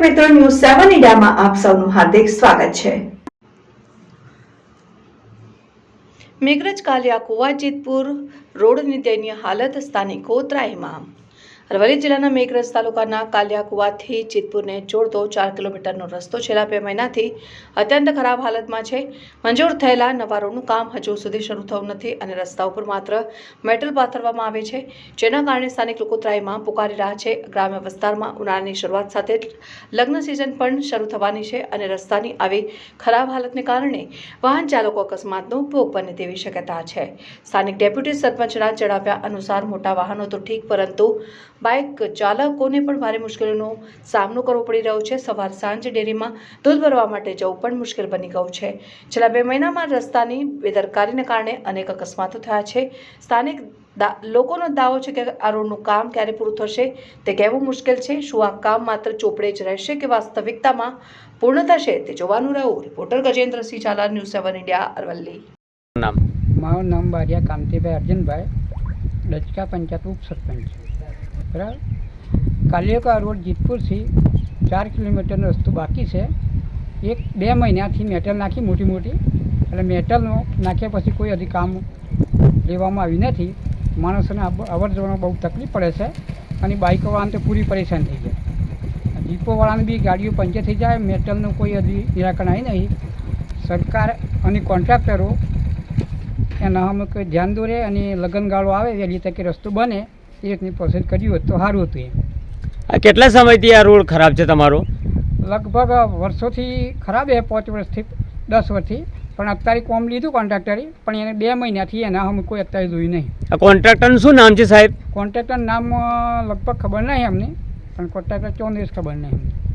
મિત્રો, ન્યૂઝ સેવન ઇન્ડિયામાં આપ સૌનું હાર્દિક સ્વાગત છે. મેઘરજ કાલિયા કુવા જેતપુર રોડની દયનીય હાલત સ્થાનિકો ત્રાહીમામ. અરવલ્લી જિલ્લાના મેઘરજ તાલુકાના કાલિયાકુવાથી ચિતપુરને જોડતો ચાર કિલોમીટરનો રસ્તો છેલ્લા બે મહિનાથી અત્યંત ખરાબ હાલતમાં છે. મંજૂર થયેલા નવા રોડનું કામ હજુ સુધી શરૂ થયું નથી અને રસ્તા ઉપર માત્ર મેટલ પાથરવામાં આવે છે, જેના કારણે સ્થાનિક લોકો ત્રાહીમામ પુકારી રહ્યા છે. ગ્રામ્ય વિસ્તારમાં ઉનાળાની શરૂઆત સાથે લગ્ન સિઝન પણ શરૂ થવાની છે અને રસ્તાની આવી ખરાબ હાલતને કારણે વાહન ચાલકો અકસ્માતનો ભોગ બને તેવી શક્યતા છે. સ્થાનિક ડેપ્યુટી સરપંચના જણાવ્યા અનુસાર મોટા વાહનો તો ઠીક, પરંતુ બાઇક ચાલકોને પણ ભારે મુશ્કેલીનો સામનો કરવો પડી રહ્યો છે. સવાર સાંજ ડેરીમાં દૂધ ભરવા માટે જવું પણ મુશ્કેલ બની ગયું છે. છેલ્લા બે મહિનામાં રસ્તાની બેદરકારીને કારણે અનેક અકસ્માતો થયા છે. સ્થાનિક દા- લોકોનો દાવો છે કે આ રોડનું કામ ક્યારે પૂરું થશે તે કહેવું મુશ્કેલ છે. શું આ કામ માત્ર ચોપડે જ રહેશે કે વાસ્તવિકતામાં પૂર્ણ થશે તે જોવાનું રહ્યું. Reporter Gajendrasinh Jhala news seven India Aravalli. નામ? મારું નામ બારિયા કાંતિભાઈ અર્જુનભાઈ ડચકા પંચાયત ઉપસરપંચ બરાબર? કાલિયકા રોડ જીતપુરથી ચાર કિલોમીટરનો રસ્તો બાકી છે. એક બે મહિનાથી મેટલ નાખી મોટી મોટી. એટલે મેટલનો નાખ્યા પછી કોઈ હજી કામ લેવામાં આવ્યું નથી. માણસોને અવ- અવર જવરમાં બહુ તકલીફ પડે છે અને બાઇકોવાળાને તો પૂરી પરેશાન થઈ જાય જીપોવાળાને બી ગાડીઓ પંચર થઈ જાય મેટલનું કોઈ હજી નિરાકરણ આવી નહીં. સરકાર અને કોન્ટ્રાક્ટરો એના અમુક ધ્યાન દોરે અને લગ્નગાળો આવે વહેલી તકે રસ્તો બને. એ રીતની પ્રોસેસ કર્યું હોત તો સારું હતું એમ. આ કેટલા સમયથી આ રોડ ખરાબ છે તમારો? લગભગ વર્ષોથી ખરાબ એ પાંચ વર્ષથી દસ વર્ષથી. પણ અત્યારે કોમ લીધું કોન્ટ્રાક્ટરે પણ એને બે મહિનાથી એના અમે કોઈ અત્યારે જોયું નહીં. કોન્ટ્રાક્ટરનું શું નામ છે સાહેબ? કોન્ટ્રાક્ટર નામ લગભગ ખબર નહીં અમને પણ કોન્ટ્રાક્ટર ચોન દિવસ ખબર નહીં એમને